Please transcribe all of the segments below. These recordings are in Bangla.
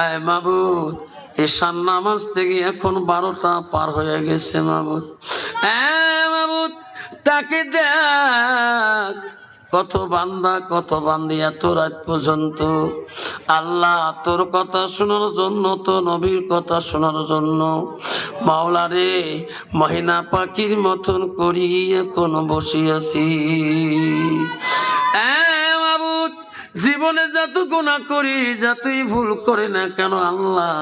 আয় মাবুদ এসার নামাজ থেকে এখন বারোটা পার হয়ে গেছে মাবুদ। মাবুদ, তাকে দেখ, কত বান্দা, কত বান্দি এত রাত পর্যন্ত। আল্লাহ তোর কথা শোনার জন্য, তো নবীর কথা শোনার জন্য। মাওলা রে, মহিনা পাখির মতন করি এখন বসিয়াছি মাবুদ জীবনে যত গুণা করি যতই ভুল করে না কেন আল্লাহ?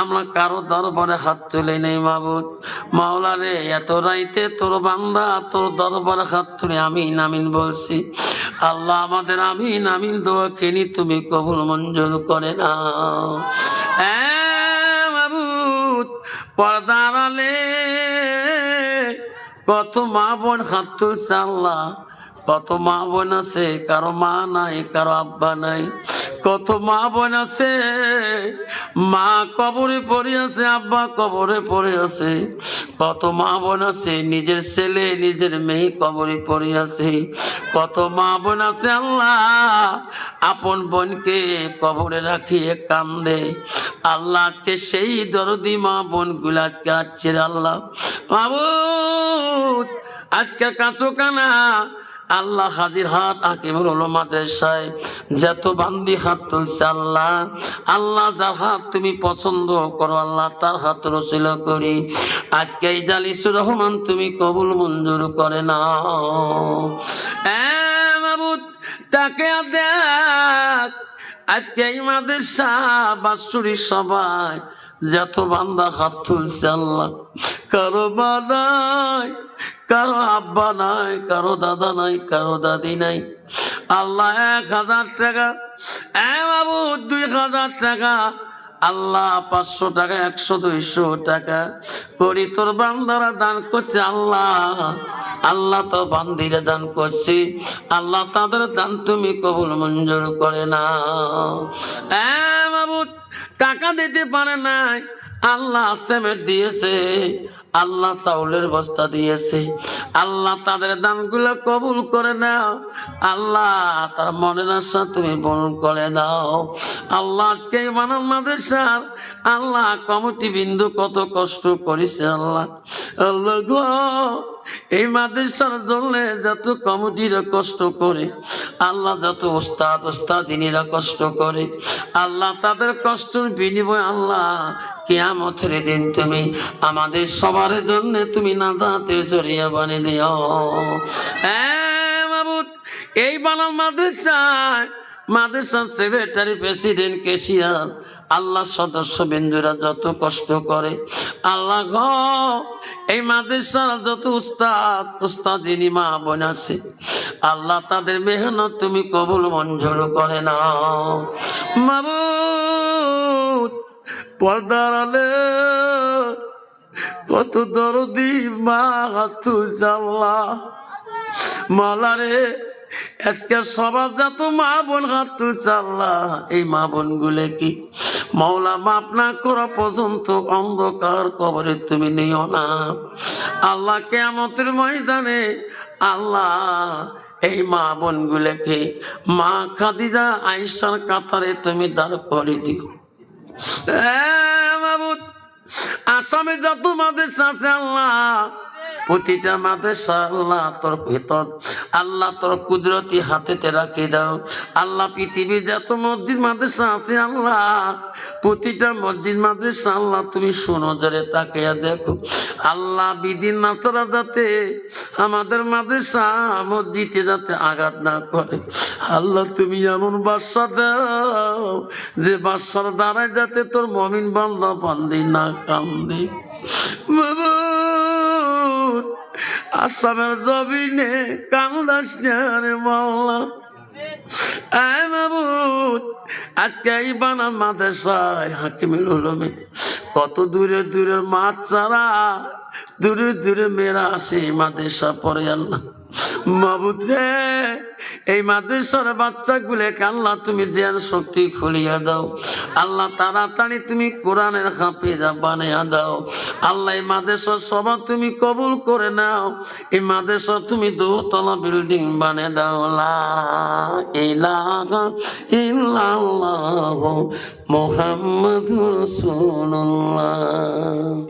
আমরা কারও দরবারে হাত তুলে নেই মাবুদ মাওলা রে এত রাইতে তোর বান্দা, তোর দরবারে হাত তুলে আমি নামিন বলছি। আল্লাহ আমাদের আমি নামিন দোয়া কেনি, তুমি কবুল মঞ্জুর করে না মাবুদ পর্দার আলে, কত মা বোন হাত তুলছে আল্লাহ। কত মা বোন আছে, কারও মা নাই, কারও আব্বা নাই। কত মা বোন আছে, মা কবরে পড়ে আছে, আব্বা কবরে পড়ে আছে। কত মা বোন আছে, নিজের ছেলে, নিজের মেয়ে কবরে পড়ে আছে। কত মা বোন আছে, আল্লাহ আপন বোনকে কবরে রাখিয়ে কান্দে। আল্লাহ আজকে সেই দরদি মা বোনগুলো আজকে আসছে আল্লাহ। মাবুদ, আজকে কাঁচো কানা আল্লাহ হাজির হাত হাকিমুল হলো মাদ্রাসায় যত বান্দি হাত তুলছে আল্লাহ আল্লাহ যার হাত তুমি পছন্দ করো, আল্লাহ তার হাত রসিল করি। আজকে এই জালিসুর রহমান তুমি কবুল মঞ্জুর করে না তাকে দেখ, আজকে এই মাদ্রাসা, বাসুরি সবাই যত বান্দা হাত তুলছে আল্লাহ, কারও নাই কারও আব্বা নাই, কারও দাদা নাই, কারও দাদি নাই। আল্লাহ এক হাজার টাকা। এ বাবু, দুই হাজার টাকা। আল্লাহ পাঁচশো টাকা, একশো, দুইশো টাকা করি। তোর বান্দারা দান করছে আল্লাহ। আল্লাহ তো বান্দিরে দান করছি। আল্লাহ তাদের দান তুমি কবুল মঞ্জুর করে না এ বাবু, টাকা দিতে পারে নাই। আল্লাহ সেমেট দিয়েছে, আল্লাহ চাউলের বস্তা দিয়েছে। আল্লাহ তাদের দানগুলো কবুল করে নাও। আল্লাহ তার মনের আশা তুমি পূরণ করে দাও আল্লাহ আজকে মানব মাদ্রাসার আল্লাহ কমিটি বিন্দু কত কষ্ট করেছে আল্লাহ। আল্লাহ গো, এই মাদ্রাসার জন্য যত কমিটিরা কষ্ট করে, আল্লাহ যত ওস্তাদ ওস্তাদিনীরা কষ্ট করে, আল্লাহ তাদের কষ্টের বিনিময় আল্লাহ কেয়ামতের দিন তুমি আমাদের সবার জন্য তুমি নাজাতের জড়িয়ে বানিয়ে দিও। হ্যাঁ মাবুদ এই বানাম মাদ্রাসায়, মাদ্রাসার সেক্রেটারি প্রেসিডেন্ট কেশিয়ার আল্লাহ সদস্য বিন্দুরা যত কষ্ট করে। আল্লাহ এই মাদ্রাসার যত উস্তাদ উস্তাদ যিনি মা বোন আছে, আল্লাহ তাদের মেহনত তুমি কবুল মঞ্জুর করে না মাবুদ পর্দার আলে, কত দরদি মা হাতু জাল্লা মালারে, আজকে সবার যত মা বোন হাতু চাল্লা এই মা বোন গুলে কি? মৌলা মাপ না করা পর্যন্ত অন্ধকার কবরে তুমি নিও না। আল্লাহ কেমতের ময়দানে আল্লাহ এই মা বোন গুলেকে মা খাদিজা আইসার কাতারে তুমি দাঁড় করে দিও। আসামে যত মাদেশ আছে আল্লাহ প্রতিটা মাদেশ আল্লাহ তোর ভেতর আল্লাহ তোর কুদরতি হাতেতে রাখি দাও। আল্লাহ পৃথিবীর যত মসজিদ মাদেশা আছে আল্লাহ। প্রতিটা মসজিদ মাদেশা আল্লাহ, তুমি শোনো, জরে তাকিয়া দেখো। আল্লাহ বিদিন নাচারা যাতে আমাদের মাদেশা মসজিদে যাতে আঘাত না করে। আল্লাহ তুমি এমন বাসা দাও যে বাসার দ্বারায় যাতে তোর মমিন বান্ধব বান্ধি না কান্দি। আসামের জমিনে কামদাস রে মাওলা। আয় মাবুদ, আজকে এই বানান মাদ্রাসায় হাকিমের হলমে কত দূরে দূরে মাছ ছাড়া, দূরে দূরে মেয়েরা আসে মাদেশা পরে আল্লাহ। রে, এই মাদ্রাসার বাচ্চাগুলোকে আল্লাহ তুমি জ্ঞান শক্তি খুলিয়া দাও। আল্লাহ তাড়াতাড়ি তুমি কোরআনের হাফিজা বানিয়ে দাও। আল্লাহ এই মাদ্রাসার সভা তুমি কবুল করে নাও। এই মাদ্রাসা তুমি দোতলা বিল্ডিং বানিয়ে দাও। লা ইলাহা ইল্লাল্লাহ মুহাম্মাদুর রাসূলুল্লাহ।